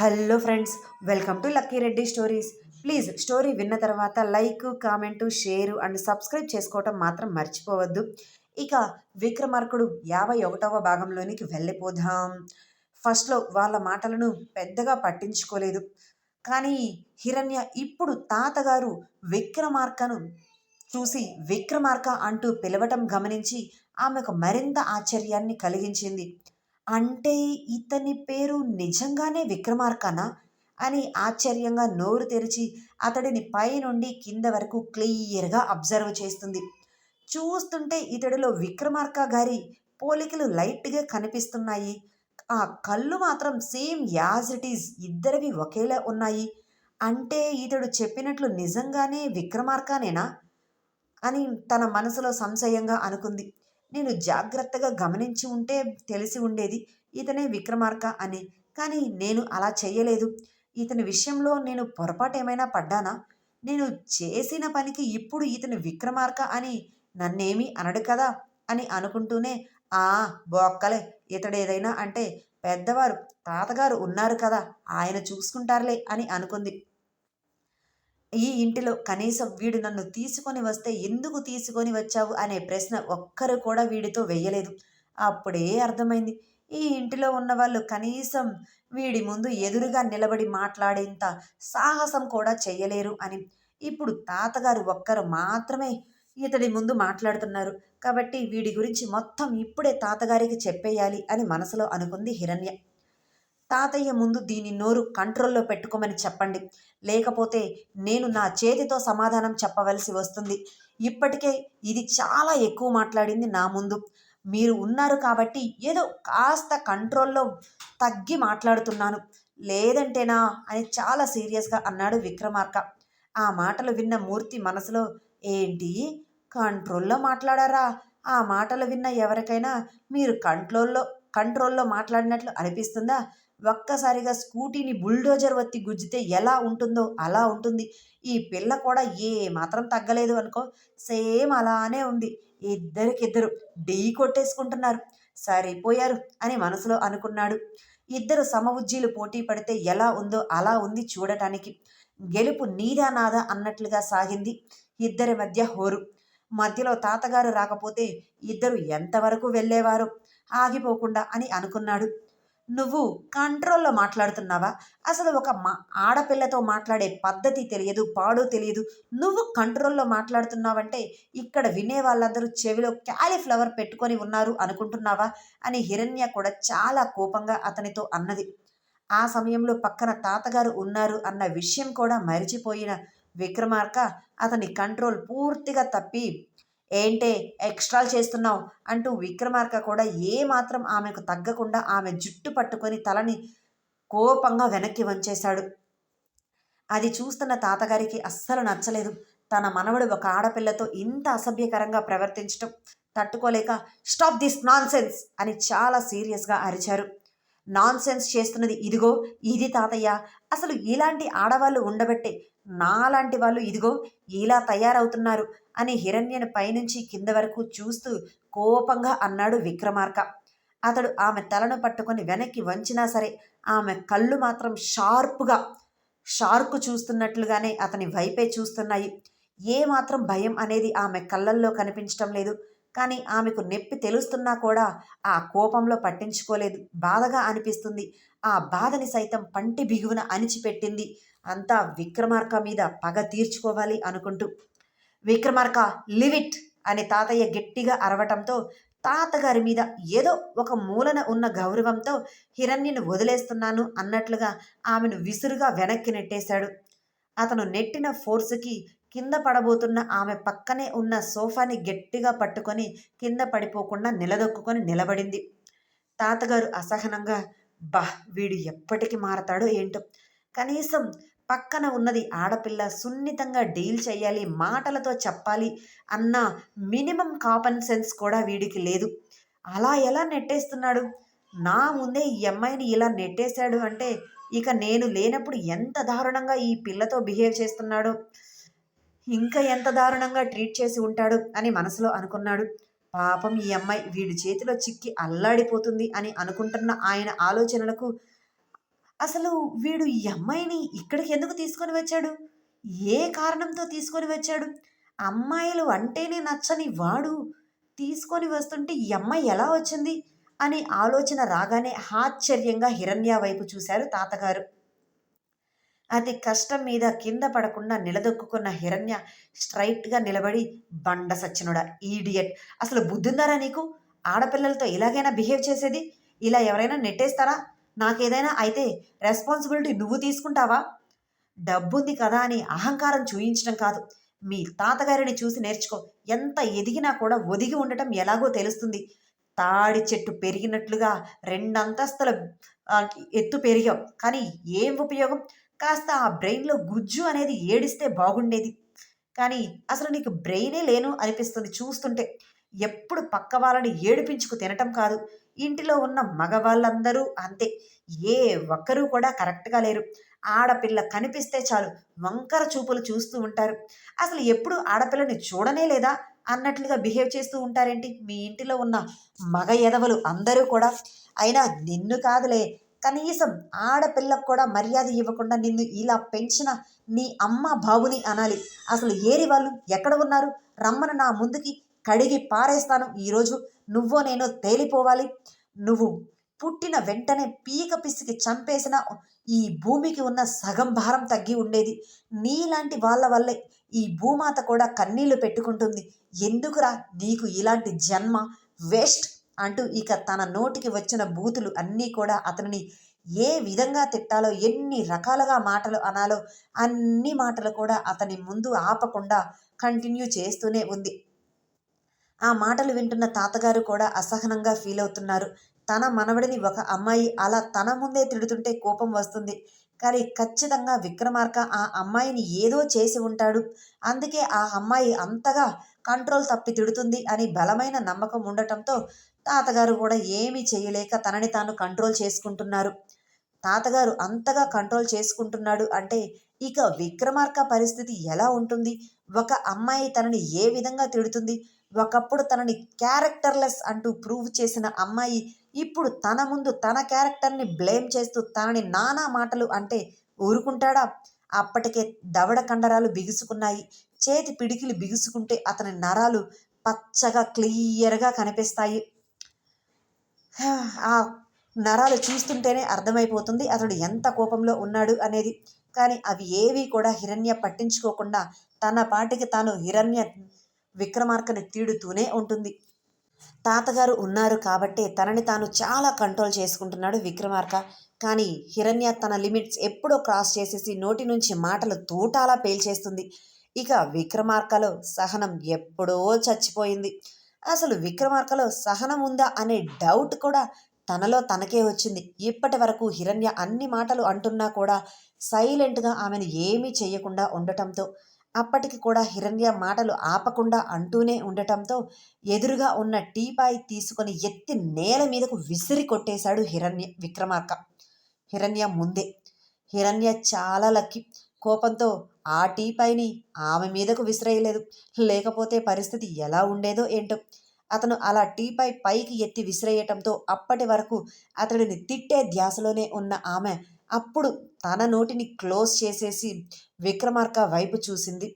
Hello friends welcome to Lucky Reddy stories. Please story విన్న తర్వాత like comment share and subscribe చేసుకోవటం మాత్రం మర్చిపోవద్దు. ఇక విక్రమార్కుడు యాభై ఒకటవ భాగంలోనికి వెళ్ళిపోదాం. ఫస్ట్లో వాళ్ళ మాటలను పెద్దగా పట్టించుకోలేదు. కానీ హిరణ్య ఇప్పుడు తాతగారు విక్రమార్కను చూసి విక్రమార్క అంటూ పిలవటం గమనించి ఆమెకు మరింత ఆశ్చర్యాన్ని కలిగించింది. అంటే ఇతని పేరు నిజంగానే విక్రమార్కనా? అని ఆశ్చర్యంగా నోరు తెరిచి అతడిని పైనుండి కింద వరకు క్లియర్గా అబ్జర్వ్ చేస్తుంది. చూస్తుంటే ఇతడిలో విక్రమార్క గారి పోలికలు లైట్గా కనిపిస్తున్నాయి. ఆ కళ్ళు మాత్రం సేమ్ యాజ్ ఇట్ ఈజ్ ఇద్దరివి ఒకేలా ఉన్నాయి. అంటే ఇతడు చెప్పినట్లు నిజంగానే విక్రమార్కనేనా? అని తన మనసులో సంశయంగా అనుకుంది. నేను జాగ్రత్తగా గమనించి ఉంటే తెలిసి ఉండేది ఇతనే విక్రమార్క అని. కానీ నేను అలా చేయలేదు ఇతని విషయంలో నేను పొరపాటు ఏమైనా పడ్డానా? నేను చేసిన పనికి ఇప్పుడు ఇతను విక్రమార్క అని నన్నేమీ అనడు కదా అని అనుకుంటూనే ఆ బొక్కలే ఇతడేదైనా అంటే పెద్దవారు తాతగారు ఉన్నారు కదా ఆయన చూసుకుంటారులే అని అనుకుంది. ఈ ఇంటిలో కనీసం వీడు నన్ను తీసుకొని వస్తే ఎందుకు తీసుకొని వచ్చావు అనే ప్రశ్న ఒక్కరు కూడా వీడితో వెయ్యలేదు అప్పుడే అర్థమైంది. ఈ ఇంటిలో ఉన్న వాళ్ళు కనీసం వీడి ముందు ఎదురుగా నిలబడి మాట్లాడేంత సాహసం కూడా చేయలేరు అని. ఇప్పుడు తాతగారు ఒక్కరు మాత్రమే ఇతడి ముందు మాట్లాడుతున్నారు. కాబట్టి వీడి గురించి మొత్తం ఇప్పుడే తాతగారికి చెప్పేయాలి అని మనసులో అనుకుంది హిరణ్య. తాతయ్య ముందు దీని నోరు కంట్రోల్లో పెట్టుకోమని చెప్పండి. లేకపోతే నేను నా చేతితో సమాధానం చెప్పవలసి వస్తుంది. ఇప్పటికే ఇది చాలా ఎక్కువ మాట్లాడింది నా ముందు. మీరు ఉన్నారు కాబట్టి ఏదో కాస్త కంట్రోల్లో తగ్గి మాట్లాడుతున్నాను. లేదంటేనా అని చాలా సీరియస్గా అన్నాడు విక్రమార్క. ఆ మాటలు విన్న మూర్తి మనసులో ఏంటి? కంట్రోల్లో మాట్లాడారా? ఆ మాటలు విన్న ఎవరికైనా మీరు కంట్రోల్లో కంట్రోల్లో మాట్లాడినట్లు అనిపిస్తుందా? ఒక్కసారిగా స్కూటీని బుల్డోజర్ వత్తి గుజ్జితే ఎలా ఉంటుందో అలా ఉంటుంది. ఈ పిల్ల కూడా ఏ మాత్రం తగ్గలేదు అనుకో సేమ్ అలానే ఉంది. ఇద్దరికిద్దరు డీ కొట్టేసుకుంటున్నారు. సరిపోయారు అని మనసులో అనుకున్నాడు. ఇద్దరు సమవుజ్జీలు పోటీ పడితే ఎలా ఉందో అలా ఉంది చూడటానికి. గెలుపు నీదా నాదా అన్నట్లుగా సాగింది ఇద్దరి మధ్య హోరు. మధ్యలో తాతగారు రాకపోతే ఇద్దరు ఎంతవరకు వెళ్ళేవారు? ఆగిపోకుండా అని అనుకున్నాడు. నువ్వు కంట్రోల్లో మాట్లాడుతున్నావా? అసలు ఒక మా ఆడపిల్లతో మాట్లాడే పద్ధతి తెలియదు పాడు తెలియదు. నువ్వు కంట్రోల్లో మాట్లాడుతున్నావంటే ఇక్కడ వినే వాళ్ళందరూ చెవిలో క్యాలీఫ్లవర్ పెట్టుకొని ఉన్నారు అనుకుంటున్నావా? అని హిరణ్య కూడా చాలా కోపంగా అతనితో అన్నది. ఆ సమయంలో పక్కన తాతగారు ఉన్నారు అన్న విషయం కూడా మరిచిపోయిన విక్రమార్క అతని కంట్రోల్ పూర్తిగా తప్పి ఏంటే ఎక్స్ట్రాలు చేస్తున్నావు అంటూ విక్రమార్క కూడా ఏమాత్రం ఆమెకు తగ్గకుండా ఆమె జుట్టు పట్టుకొని తలని కోపంగా వెనక్కి వంచేశాడు. అది చూస్తున్న తాతగారికి అస్సలు నచ్చలేదు. తన మనవడు ఒక ఆడపిల్లతో ఇంత అసభ్యకరంగా ప్రవర్తించటం తట్టుకోలేక స్టాప్ దిస్ నాన్ అని చాలా సీరియస్గా అరిచారు. నాన్ సెన్స్ చేస్తున్నది ఇదిగో ఇది తాతయ్య. అసలు ఇలాంటి ఆడవాళ్ళు ఉండబట్టే నాలాంటి వాళ్ళు ఇదిగో ఇలా తయారవుతున్నారు అని హిరణ్యను పైనుంచి కింద వరకు చూస్తూ కోపంగా అన్నాడు విక్రమార్క. అతడు ఆమె తలను పట్టుకొని వెనక్కి వంచినా సరే ఆమె కళ్ళు మాత్రం షార్ప్గా షార్క్ చూస్తున్నట్లుగానే అతని వైపే చూస్తున్నాయి. ఏమాత్రం భయం అనేది ఆమె కళ్ళల్లో కనిపించటం లేదు. కానీ ఆమెకు నొప్పి తెలుస్తున్నా కూడా ఆ కోపంలో పట్టించుకోలేదు. బాధగా అనిపిస్తుంది. ఆ బాధని సైతం పంటి బిగువున అణిచిపెట్టింది. అంతా విక్రమార్క మీద పగ తీర్చుకోవాలి అనుకుంటూ. విక్రమార్క లివిట్ అని తాతయ్య గట్టిగా అరవటంతో తాతగారి మీద ఏదో ఒక మూలన ఉన్న గౌరవంతో హిరణ్యను వదిలేస్తున్నాను అన్నట్లుగా ఆమెను విసురుగా వెనక్కి నెట్టేశాడు. అతను నెట్టిన ఫోర్సుకి కింద పడబోతున్న ఆమె పక్కనే ఉన్న సోఫాని గట్టిగా పట్టుకొని కింద పడిపోకుండా నిలదొక్కుకొని నిలబడింది. తాతగారు అసహనంగా బా వీడు ఎప్పటికి మారతాడో ఏంటో. కనీసం పక్కన ఉన్నది ఆడపిల్ల సున్నితంగా డీల్ చేయాలి మాటలతో చెప్పాలి అన్న మినిమం కామన్ సెన్స్ కూడా వీడికి లేదు. అలా ఎలా నెట్టేస్తున్నాడు? నా ముందే ఈ అమ్మాయిని ఇలా నెట్టేశాడు అంటే ఇక నేను లేనప్పుడు ఎంత దారుణంగా ఈ పిల్లతో బిహేవ్ చేస్తున్నాడు? ఇంకా ఎంత దారుణంగా ట్రీట్ చేసి ఉంటాడు అని మనసులో అనుకున్నాడు. పాపం ఈ అమ్మాయి వీడి చేతిలో చిక్కి అల్లాడిపోతుంది అని అనుకుంటున్న ఆయన ఆలోచనలకు అసలు వీడు ఈ అమ్మాయిని ఇక్కడికి ఎందుకు తీసుకొని వచ్చాడు? ఏ కారణంతో తీసుకొని వచ్చాడు? అమ్మాయిలు అంటేనే నచ్చని వాడు. తీసుకొని వస్తుంటే ఈ అమ్మాయి ఎలా వచ్చింది? అని ఆలోచన రాగానే ఆశ్చర్యంగా హిరణ్య వైపు చూశారు తాతగారు. అతి కష్టం మీద కింద పడకుండా నిలదొక్కున్న హిరణ్య స్ట్రైట్గా నిలబడి బండ సచ్చినుడా ఈడియట్! అసలు బుద్ధుందారా నీకు? ఆడపిల్లలతో ఇలాగైనా బిహేవ్ చేసేది? ఇలా ఎవరైనా నెట్టేస్తారా? నాకేదైనా అయితే రెస్పాన్సిబిలిటీ నువ్వు తీసుకుంటావా? డబ్బుంది కదా అని అహంకారం చూయించడం కాదు. మీ తాతగారిని చూసి నేర్చుకో. ఎంత ఎదిగినా కూడా ఒదిగి ఉండటం ఎలాగో తెలుస్తుంది. తాడి చెట్టు పెరిగినట్లుగా రెండంతస్తుల ఎత్తు పెరిగాం. కానీ ఏం ఉపయోగం? కాస్త ఆ బ్రెయిన్లో గుజ్జు అనేది ఏడిస్తే బాగుండేది. కానీ అసలు నీకు బ్రెయినే లేను అనిపిస్తుంది చూస్తుంటే. ఎప్పుడు పక్క వాళ్ళని ఏడిపించుకు తినటం కాదు. ఇంటిలో ఉన్న మగవాళ్ళందరూ అంతే. ఏ ఒక్కరూ కూడా కరెక్ట్గా లేరు. ఆడపిల్ల కనిపిస్తే చాలు వంకర చూపులు చూస్తూ ఉంటారు. అసలు ఎప్పుడు ఆడపిల్లని చూడనే లేదా? అన్నట్లుగా బిహేవ్ చేస్తూ ఉంటారేంటి? మీ ఇంటిలో ఉన్న మగ ఎదవలు అందరూ కూడా. అయినా నిన్ను కాదులే. కనీసం ఆడపిల్లకు కూడా మర్యాద ఇవ్వకుండా నిన్ను ఇలా పెంచిన నీ అమ్మ బాబుని అనాలి. అసలు ఏరి వాళ్ళు ఎక్కడ ఉన్నారు? రమ్మను నా ముందుకి. కడిగి పారేస్తాను. ఈరోజు నువ్వో నేను తేలిపోవాలి. నువ్వు పుట్టిన వెంటనే పీక పిసికి చంపేసిన ఈ భూమికి ఉన్న సగం భారం తగ్గి ఉండేది. నీలాంటి వాళ్ళ వల్లే ఈ భూమాత కూడా కన్నీళ్ళు పెట్టుకుంటుంది. ఎందుకురా నీకు ఇలాంటి జన్మ? వేస్ట్! అంటూ ఇక తన నోటికి వచ్చిన బూతులు అన్నీ కూడా అతనిని ఏ విధంగా తిట్టాలో ఎన్ని రకాలుగా మాటలు అనాలో అన్ని మాటలు కూడా అతని ముందు ఆపకుండా కంటిన్యూ చేస్తూనే ఉంది. ఆ మాటలు వింటున్న తాతగారు కూడా అసహనంగా ఫీల్ అవుతున్నారు. తన మనవడిని ఒక అమ్మాయి అలా తన ముందే తిడుతుంటే కోపం వస్తుంది. కానీ ఖచ్చితంగా విక్రమార్క ఆ అమ్మాయిని ఏదో చేసి ఉంటాడు. అందుకే ఆ అమ్మాయి అంతగా కంట్రోల్ తప్పి తిడుతుంది అని బలమైన నమ్మకం ఉండటంతో తాతగారు కూడా ఏమీ చేయలేక తనని తాను కంట్రోల్ చేసుకుంటున్నారు. తాతగారు అంతగా కంట్రోల్ చేసుకుంటున్నాడు అంటే ఇక విక్రమార్క పరిస్థితి ఎలా ఉంటుంది? ఒక అమ్మాయి తనని ఏ విధంగా తిడుతుంది? ఒకప్పుడు తనని క్యారెక్టర్లెస్ అంటూ ప్రూవ్ చేసిన అమ్మాయి ఇప్పుడు తన ముందు తన క్యారెక్టర్ని బ్లేమ్ చేస్తూ తనని నానా మాటలు అంటే ఊరుకుంటాడా? అప్పటికే దవడ కండరాలు బిగుసుకున్నాయి. చేతి పిడికిలు బిగుసుకుంటే అతని నరాలు పచ్చగా క్లియర్గా కనిపిస్తాయి. ఆ నరాలు చూస్తుంటేనే అర్థమైపోతుంది అతడు ఎంత కోపంలో ఉన్నాడు అనేది. కానీ అవి ఏవి కూడా హిరణ్య పట్టించుకోకుండా తన పాటికి తాను హిరణ్య విక్రమార్కని తీడుతూనే ఉంటుంది. తాతగారు ఉన్నారు కాబట్టే తనని తాను చాలా కంట్రోల్ చేసుకుంటున్నాడు విక్రమార్క. కానీ హిరణ్య తన లిమిట్స్ ఎప్పుడో క్రాస్ చేసేసి నోటి నుంచి మాటలు తూటాలా పేల్చేస్తుంది. ఇక విక్రమార్కలో సహనం ఎప్పుడో చచ్చిపోయింది. అసలు విక్రమార్కలో సహనం ఉందా అనే డౌట్ కూడా తనలో తనకే వచ్చింది. ఇప్పటి వరకు హిరణ్య అన్ని మాటలు అంటున్నా కూడా సైలెంట్గా ఆమెను ఏమీ చేయకుండా ఉండటంతో అప్పటికి కూడా హిరణ్య మాటలు ఆపకుండా అంటూనే ఉండటంతో ఎదురుగా ఉన్న టీపాయ్ తీసుకొని ఎత్తి నేల మీదకు విసిరి కొట్టేశాడు హిరణ్య విక్రమార్క. హిరణ్య ముందే. హిరణ్య చాలా లక్కి. కోపంతో ఆ టీపాయిని ఆమె మీదకు విసిరేయలేదు. లేకపోతే పరిస్థితి ఎలా ఉండేదో ఏంటో అతను అలా టీపై పైకి ఎత్తి విసిరేయటంతో అప్పటి వరకు అతడిని తిట్టే ధ్యాసలోనే ఉన్న ఆమె అప్పుడు తన నోటిని క్లోజ్ చేసేసి విక్రమార్క వైపు చూసింది.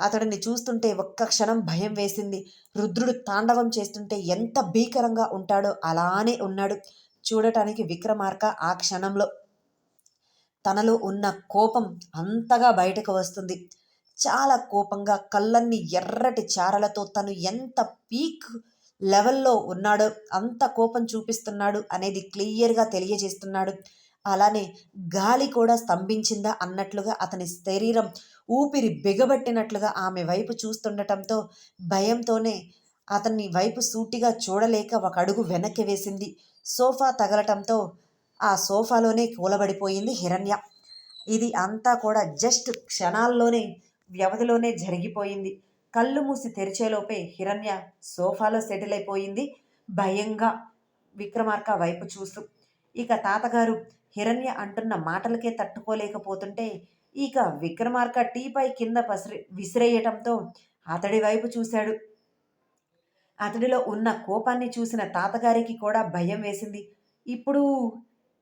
అతడిని చూస్తుంటే ఒక్క క్షణం భయం వేసింది. రుద్రుడు తాండవం చేస్తుంటే ఎంత భీకరంగా ఉంటాడో అలానే ఉన్నాడు. చూడటానికి విక్రమార్క ఆ క్షణంలో తనలో ఉన్న కోపం అంతగా బయటకు వస్తుంది. చాలా కోపంగా కళ్ళన్ని ఎర్రటి చారలతో తను ఎంత పీక్ లెవెల్లో ఉన్నాడో అంత కోపం చూపిస్తున్నాడు అనేది క్లియర్గా తెలియజేస్తున్నాడు. అలానే గాలి కూడా స్తంభించిందా అన్నట్లుగా అతని శరీరం ఊపిరి బిగబట్టినట్లుగా ఆమె వైపు చూస్తుండటంతో భయంతోనే అతన్ని వైపు సూటిగా చూడలేక ఒక అడుగు వెనక్కి వేసింది. సోఫా తగలటంతో ఆ సోఫాలోనే కూలబడిపోయింది హిరణ్య. ఇది అంతా కూడా జస్ట్ క్షణాల్లోనే వ్యవధిలోనే జరిగిపోయింది. కళ్ళు మూసి తెరిచేలోపే హిరణ్య సోఫాలో సెటిల్ అయిపోయింది. భయంగా విక్రమార్క వైపు చూస్తూ ఇక తాతగారు హిరణ్య అంటున్న మాటలకే తట్టుకోలేకపోతుంటే ఇక విక్రమార్క టీపై కింద పసిరి విసిరేయటంతో అతడి వైపు చూశాడు. అతడిలో ఉన్న కోపాన్ని చూసిన తాతగారికి కూడా భయం వేసింది. ఇప్పుడు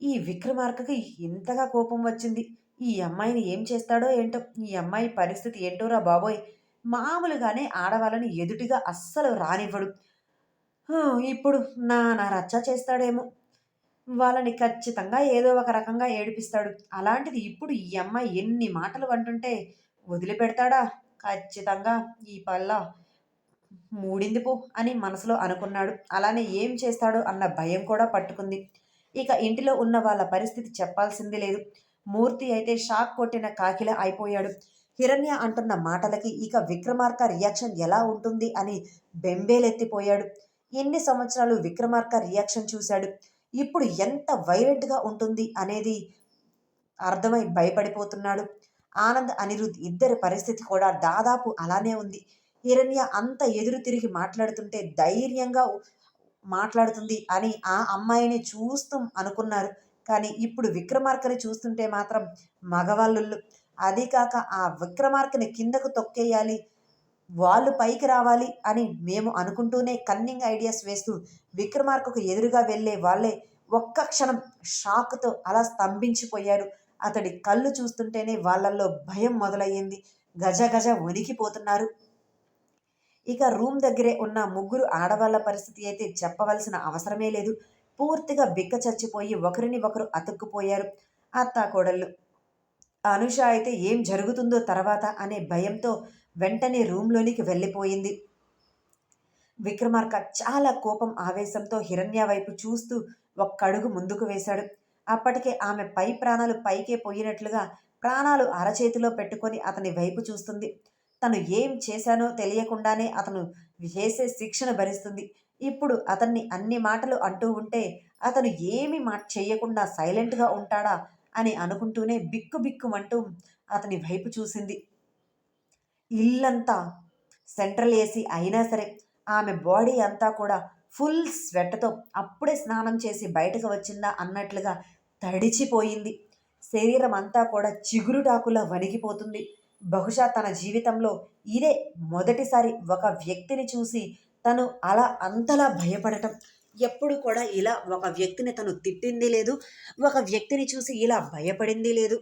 ఈ విక్రమార్కకి ఇంతగా కోపం వచ్చింది. ఈ అమ్మాయిని ఏం చేస్తాడో ఏంటో ఈ అమ్మాయి పరిస్థితి ఏంటోరా బాబోయ్. మామూలుగానే ఆడవాళ్ళని ఎదుటిగా అస్సలు రానివ్వడు. ఇప్పుడు నా నా రచ్చ చేస్తాడేమో. వాళ్ళని ఖచ్చితంగా ఏదో ఒక రకంగా ఏడిపిస్తాడు. అలాంటిది ఇప్పుడు ఈ అమ్మాయి ఎన్ని మాటలు అంటుంటే వదిలిపెడతాడా? ఖచ్చితంగా ఈ పల్ల మూడింది పో అని మనసులో అనుకున్నాడు. అలానే ఏం చేస్తాడో అన్న భయం కూడా పట్టుకుంది. ఇక ఇంటిలో ఉన్న వాళ్ళ పరిస్థితి చెప్పాల్సింది లేదు. మూర్తి అయితే షాక్ కొట్టిన కాకిల అయిపోయాడు. హిరణ్య అంటున్న మాటలకి ఇక విక్రమార్క రియాక్షన్ ఎలా ఉంటుంది అని బెంబేలెత్తిపోయాడు. ఎన్ని సంవత్సరాలు విక్రమార్క రియాక్షన్ చూశాడు? ఇప్పుడు ఎంత వైలెంట్గా ఉంటుంది అనేది అర్థమై భయపడిపోతున్నాడు. ఆనంద్ అనిరుద్ ఇద్దరి పరిస్థితి కూడా దాదాపు అలానే ఉంది. హిరణ్య అంత ఎదురు తిరిగి మాట్లాడుతుంటే ధైర్యంగా మాట్లాడుతుంది అని ఆ అమ్మాయిని చూస్తూ అనుకున్నారు. కానీ ఇప్పుడు విక్రమార్కని చూస్తుంటే మాత్రం మగవాళ్ళు అది కాక ఆ విక్రమార్కని కిందకు తొక్కేయాలి వాళ్ళు పైకి రావాలి అని మేము అనుకుంటూనే కన్నింగ్ ఐడియాస్ వేస్తూ విక్రమార్కకు ఎదురుగా వెళ్ళే వాళ్ళే ఒక్క క్షణం షాక్తో అలా స్తంభించిపోయారు. అతడి కళ్ళు చూస్తుంటేనే వాళ్ళల్లో భయం మొదలయ్యింది. గజ గజ వణికిపోతున్నారు. ఇక రూమ్ దగ్గరే ఉన్న ముగ్గురు ఆడవాళ్ళ పరిస్థితి అయితే చెప్పవలసిన అవసరమే లేదు. పూర్తిగా బిక్క చచ్చిపోయి ఒకరిని ఒకరు అతుక్కుపోయారు. అత్తాకోడళ్ళు అనుష అయితే ఏం జరుగుతుందో తర్వాత అనే భయంతో వెంటనే రూమ్లోనికి వెళ్ళిపోయింది. విక్రమార్క చాలా కోపం ఆవేశంతో హిరణ్య వైపు చూస్తూ ఒక్కడుగు ముందుకు వేశాడు. అప్పటికే ఆమె పై ప్రాణాలు పైకే పోయినట్లుగా ప్రాణాలు అరచేతిలో పెట్టుకొని అతని వైపు చూస్తుంది. తను ఏం చేశానో తెలియకుండానే అతను చేసే శిక్షను భరిస్తుంది. ఇప్పుడు అతన్ని అన్ని మాటలు అంటూ ఉంటే అతను ఏమి మా చేయకుండా సైలెంట్గా ఉంటాడా అని అనుకుంటూనే బిక్కు బిక్కుమంటూ అతని వైపు చూసింది. ఇల్లంతా సెంట్రల్ ఏసీ అయినా సరే ఆమె బాడీ అంతా కూడా ఫుల్ స్వెట్తో అప్పుడే స్నానం చేసి బయటకు వచ్చిందా అన్నట్లుగా తడిచిపోయింది. శరీరం అంతా కూడా చిగురుటాకులా వణిగిపోతుంది బహుశా తన జీవితంలో ఇదే మొదటిసారి ఒక వ్యక్తిని చూసి తను అలా అంతలా భయపడటం. ఎప్పుడు కూడా ఇలా ఒక వ్యక్తిని తను తిట్టింది లేదు. ఒక వ్యక్తిని చూసి ఇలా భయపడింది లేదు.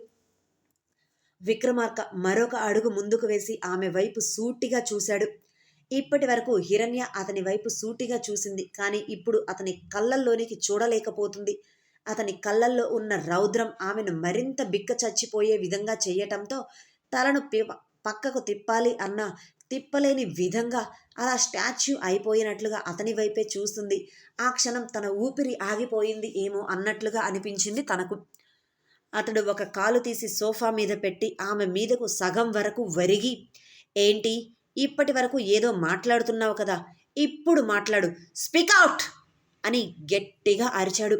విక్రమార్క మరొక అడుగు ముందుకు వేసి ఆమె వైపు సూటిగా చూశాడు. ఇప్పటి వరకు హిరణ్య అతని వైపు సూటిగా చూసింది. కానీ ఇప్పుడు అతని కళ్ళల్లోనికి చూడలేకపోతుంది. అతని కళ్ళల్లో ఉన్న రౌద్రం ఆమెను మరింత బిక్క చచ్చిపోయే విధంగా చేయటంతో తలను పక్కకు తిప్పాలి అన్న తిప్పలేని విధంగా అలా స్టాచ్యూ అయిపోయినట్లుగా అతని వైపే చూస్తుంది. ఆ క్షణం తన ఊపిరి ఆగిపోయింది ఏమో అన్నట్లుగా అనిపించింది తనకు. అతడు ఒక కాలు తీసి సోఫా మీద పెట్టి ఆమె మీదకు సగం వరకు వరిగి ఏంటి? ఇప్పటి వరకు ఏదో మాట్లాడుతున్నావు కదా? ఇప్పుడు మాట్లాడు. Speak out! అని గట్టిగా అరిచాడు.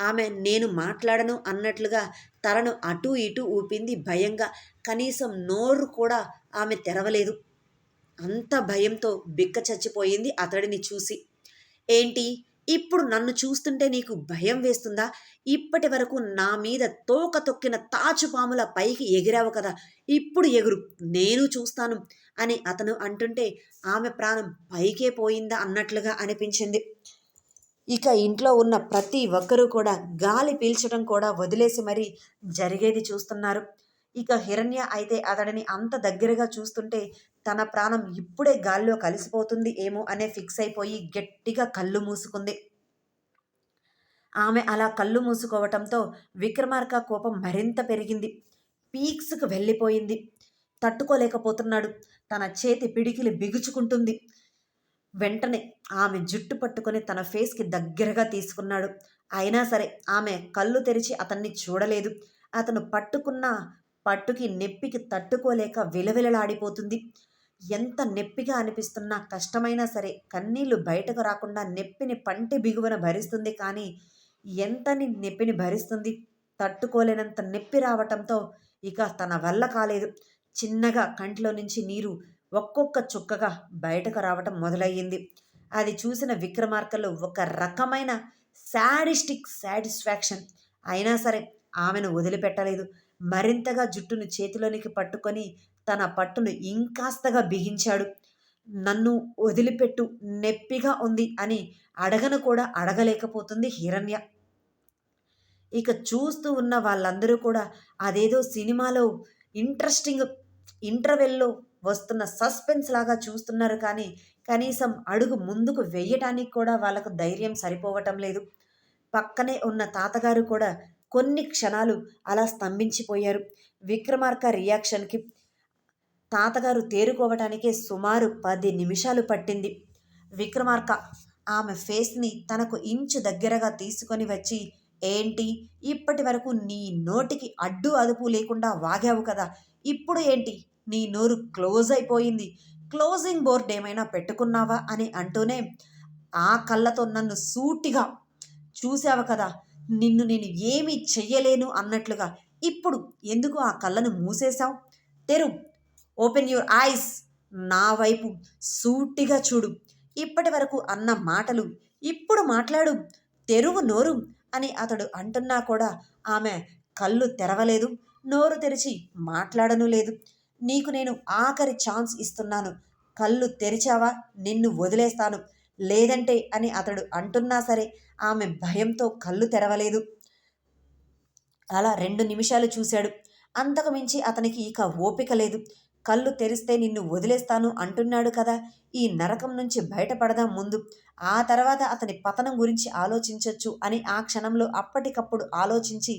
ఆమె నేను మాట్లాడను అన్నట్లుగా తలను అటూ ఇటూ ఊపింది భయంగా. కనీసం నోరు కూడా ఆమె తెరవలేదు. అంత భయంతో బిక్క చచ్చిపోయింది అతడిని చూసి. ఏంటి? ఇప్పుడు నన్ను చూస్తుంటే నీకు భయం వేస్తుందా? ఇప్పటి వరకు నా మీద తోక తొక్కిన తాచుపాముల పైకి ఎగిరావు కదా. ఇప్పుడు ఎగురు. నేను చూస్తాను అని అతను అంటుంటే ఆమె ప్రాణం పైకే పోయిందా అన్నట్లుగా అనిపించింది. ఇక ఇంట్లో ఉన్న ప్రతి ఒక్కరూ కూడా గాలి పీల్చడం కూడా వదిలేసి మరీ జరిగేది చూస్తున్నారు. ఇక హిరణ్య అయితే అతడిని అంత దగ్గరగా చూస్తుంటే తన ప్రాణం ఇప్పుడే గాల్లో కలిసిపోతుంది ఏమో అనే ఫిక్స్ అయిపోయి గట్టిగా కళ్ళు మూసుకుంది. ఆమె అలా కళ్ళు మూసుకోవటంతో విక్రమార్క కోపం మరింత పెరిగింది. పీక్స్కు వెళ్ళిపోయింది. తట్టుకోలేకపోతున్నాడు. తన చేతి పిడికిలి బిగుచుకుంటుంది. వెంటనే ఆమె జుట్టు పట్టుకొని తన ఫేస్కి దగ్గరగా తీసుకున్నాడు. అయినా సరే ఆమె కళ్ళు తెరిచి అతన్ని చూడలేదు. అతను పట్టుకున్న పట్టుకి నెప్పికి తట్టుకోలేక విలవిలలాడిపోతుంది. ఎంత నెప్పిగా అనిపిస్తున్నా కష్టమైనా సరే కన్నీళ్ళు బయటకు రాకుండా నెప్పిని పంటి బిగువన భరిస్తుంది కానీ ఎంతని నెప్పిని భరిస్తుంది? తట్టుకోలేనంత నొప్పి రావటంతో ఇక తన వల్ల కాలేదు. చిన్నగా కంటిలో నుంచి నీరు ఒక్కొక్క చుక్కగా బయటకు రావటం మొదలయ్యింది. అది చూసిన విక్రమార్కలో ఒక రకమైన శాడిస్టిక్ సాటిస్ఫాక్షన్. అయినా సరే ఆమెను వదిలిపెట్టలేదు. మరింతగా జుట్టును చేతిలోనికి పట్టుకొని తన పట్టును ఇంకాస్తగా బిగించాడు. నన్ను వదిలిపెట్టు నెప్పిగా ఉంది అని అడగను కూడా అడగలేకపోతుంది హిరణ్య. ఇక చూస్తూ ఉన్న వాళ్ళందరూ కూడా అదేదో సినిమాలో ఇంట్రెస్టింగ్ ఇంటర్వెల్లో వస్తున్న సస్పెన్స్ లాగా చూస్తున్నారు కానీ కనీసం అడుగు ముందుకు వెయ్యటానికి కూడా వాళ్ళకు ధైర్యం సరిపోవటం లేదు. పక్కనే ఉన్న తాతగారు కూడా కొన్ని క్షణాలు అలా స్తంభించిపోయారు. విక్రమార్క రియాక్షన్కి తాతగారు తేరుకోవటానికే సుమారు పది నిమిషాలు పట్టింది. విక్రమార్క ఆమె ఫేస్ని తనకు ఇంచు దగ్గరగా తీసుకొని వచ్చి ఏంటి? ఇప్పటి వరకు నీ నోటికి అడ్డు అదుపు లేకుండా వాగావు కదా! ఇప్పుడు ఏంటి? నీ నోరు క్లోజ్ అయిపోయింది. క్లోజింగ్ బోర్డ్ ఏమైనా పెట్టుకున్నావా? అని అంటూనే ఆ కళ్ళతో నన్ను సూటిగా చూసావు కదా! నిన్ను నేను ఏమీ చెయ్యలేను అన్నట్లుగా. ఇప్పుడు ఎందుకు ఆ కళ్ళను మూసేశావు? తెరు ఓపెన్ యువర్ ఐస్ నా వైపు సూటిగా చూడు. ఇప్పటి వరకు అన్న మాటలు ఇప్పుడు మాట్లాడు. తెరువు నోరు అని అతడు అంటున్నా కూడా ఆమె కళ్ళు తెరవలేదు. నోరు తెరిచి మాట్లాడను లేదు. నీకు నేను ఆఖరి ఛాన్స్ ఇస్తున్నాను. కళ్ళు తెరిచావా? నిన్ను వదిలేస్తాను. లేదంటే అని అతడు అంటున్నా సరే ఆమె భయంతో కళ్ళు తెరవలేదు. అలా రెండు నిమిషాలు చూశాడు. అంతకు మించి అతనికి ఇక ఓపిక లేదు. కళ్ళు తెరిస్తే నిన్ను వదిలేస్తాను అంటున్నాడు కదా ఈ నరకం నుంచి బయటపడదాం ముందు. ఆ తర్వాత అతని పతనం గురించి ఆలోచించవచ్చు అని ఆ క్షణంలో అప్పటికప్పుడు ఆలోచించి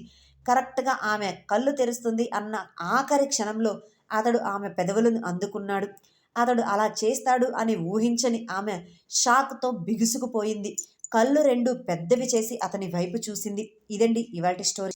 కరెక్ట్గా ఆమె కళ్ళు తెరుస్తుంది అన్న ఆఖరి క్షణంలో అతడు ఆమె పెదవులను అందుకున్నాడు. అతడు అలా చేస్తాడు అని ఊహించని ఆమె షాక్తో బిగుసుకుపోయింది. కళ్ళు రెండు పెద్దవి చేసి అతని వైపు చూసింది. ఇదండి ఇవాటి స్టోరీ.